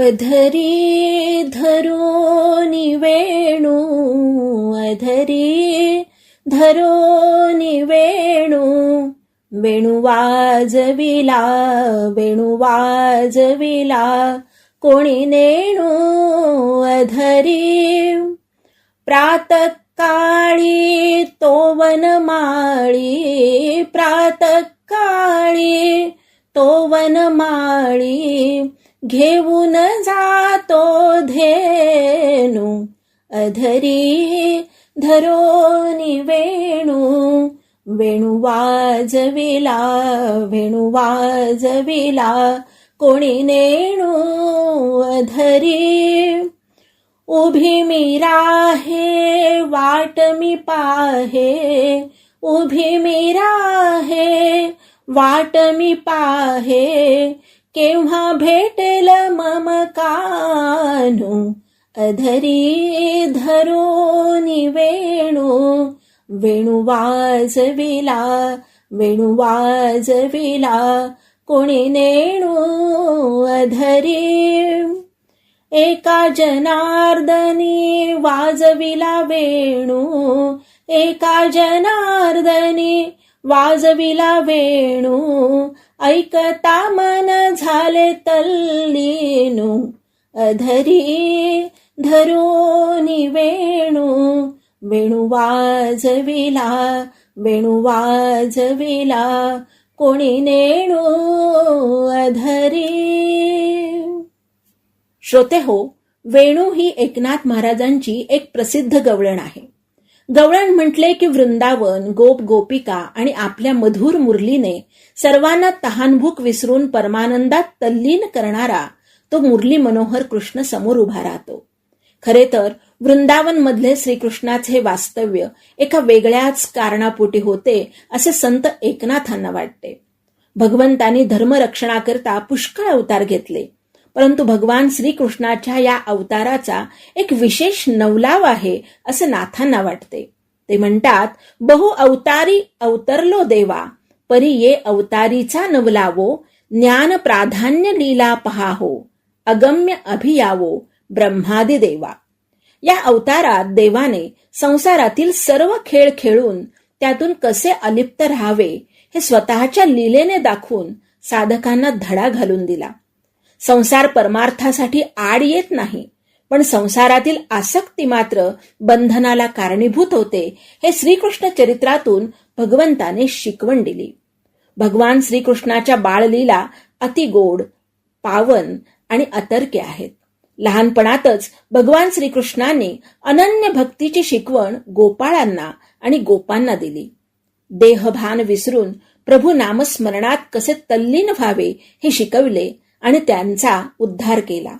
अधरे धरोनी वेणू अधरे धरोनी वेणू वेणू वाजविला वेणू वाजविला कोणी नेणू अधरी? प्रातकाळी तो प्रा घेऊन जातो धेनू अधरी धरोनी वेणू वेणू वाजविला वेणू वाजविला कोणी नेणू अधरी? उभी मी राहे वाट मी पाहे उभी मी राहे वाट मी पाहे केव्हा भेटेल मम कानू? अधरी धरोनी वेणू वेणू वाजविला वेणू वाजविला कोणी नेणू अधरी? एका जनार्दनी वाजविला वेणू एका जनार्दनी वाजविला वेणू ऐकता मन झाले तल्लीनू. अधरी धरोनी वेणू वेणू वाजविला वेणू वाजविला. कोणी नेणू अधरी? श्रोते हो वेणू ही एकनाथ महाराजांची एक प्रसिद्ध गवळण आहे. गवळण म्हटले की वृंदावन गोप गोपिका आणि आपल्या मधुर मुरलीने सर्वांना तहानभूक विसरून परमानंदात तल्लीन करणारा तो मुरली मनोहर कृष्ण समोर उभा राहतो. खरे तर वृंदावन मधले श्रीकृष्णाचे वास्तव्य एका वेगळ्याच कारणापोटी होते असे संत एकनाथांना वाटते. भगवंतांनी धर्मरक्षणाकरता पुष्कळ अवतार घेतले. परंतु भगवान श्रीकृष्णाच्या या अवताराचा एक विशेष नवलाव आहे असं नाथांना वाटते. ते म्हणतात बहु अवतारी अवतरलो देवा परी ये अवतारीचा नवलावो ज्ञान प्राधान्य लीला पहाहो अगम्य अभियावो ब्रह्मादी देवा. या अवतारात देवाने संसारातील सर्व खेळ खेळून त्यातून कसे अलिप्त राहावे हे स्वतःच्या लीलेने दाखवून साधकांना धडा घालून दिला. संसार परमार्थासाठी आड येत नाही पण संसारातील आसक्ती मात्र बंधनाला कारणीभूत होते हे श्रीकृष्ण चरित्रातून भगवंताने शिकवण दिली. भगवान श्रीकृष्णाच्या बाळलीला अतिगोड पावन आणि अतर्क्य आहेत. लहानपणातच भगवान श्रीकृष्णाने अनन्य भक्तीची शिकवण गोपाळांना आणि गोपांना दिली. देहभान विसरून प्रभू नामस्मरणात कसे तल्लीन व्हावे हे शिकवले आणि त्यांचा उद्धार केला.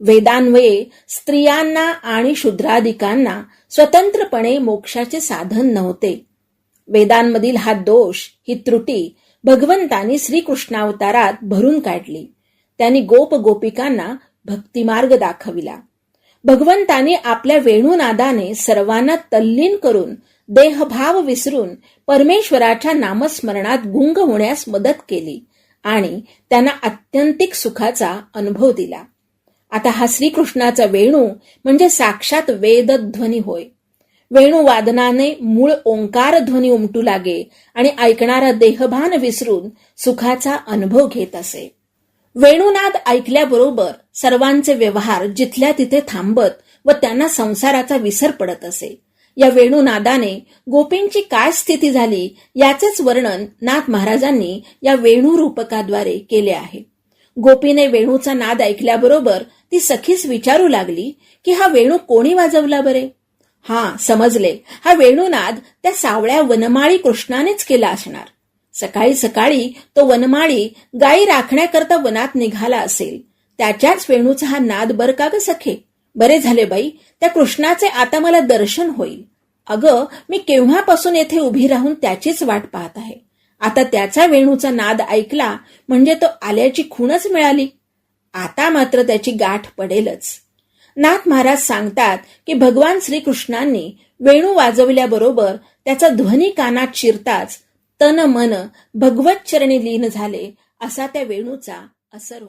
वेदान्वये स्त्रियांना आणि शूद्राधिकांना स्वतंत्रपणे मोक्षाचे साधन नव्हते. वेदांमधील हा दोष ही त्रुटी भगवंतानी श्रीकृष्णावतारात भरून काढली. त्यांनी गोप गोपिकांना भक्तिमार्ग दाखविला. भगवंतांनी आपल्या वेणुनादाने सर्वांना तल्लीन करून देहभाव विसरून परमेश्वराच्या नामस्मरणात गुंग होण्यास मदत केली. आणि त्यांना अत्यंतिक सुखाचा अनुभव दिला. आता हा श्रीकृष्णाचा वेणू म्हणजे साक्षात वेदध्वनी होय. वेणू वादनाने मूळ ओंकार ध्वनी उमटू लागे आणि ऐकणारा देहभान विसरून सुखाचा अनुभव घेत असे. वेणुनाद ऐकल्याबरोबर सर्वांचे व्यवहार जिथल्या तिथे थांबत व त्यांना संसाराचा विसर पडत असे. या वेणुनादाने गोपींची काय स्थिती झाली याचेच वर्णन नाथ महाराजांनी या वेणू रूपकाद्वारे केले आहे. गोपीने वेणूचा नाद ऐकल्याबरोबर ती सखीस विचारू लागली की हा वेणू कोणी वाजवला बरे? हा समजले. हा वेणुनाद त्या सावळ्या वनमाळी कृष्णानेच केला असणार. सकाळी सकाळी तो वनमाळी गायी राखण्याकरता वनात निघाला असेल. त्याच्याच वेणूचा हा नाद बर का ग सखे? बरे झाले बाई त्या कृष्णाचे आता मला दर्शन होईल. अगं मी केव्हापासून येथे उभी राहून त्याचीच वाट पाहत आहे. आता त्याचा वेणूचा नाद ऐकला म्हणजे तो आल्याची खूणच मिळाली. आता मात्र त्याची गाठ पडेलच. नाथ महाराज सांगतात की भगवान श्रीकृष्णांनी वेणू वाजवल्याबरोबर त्याचा ध्वनी कानात शिरताच तन मन भगवत चरणी लीन झाले असा त्या वेणूचा असर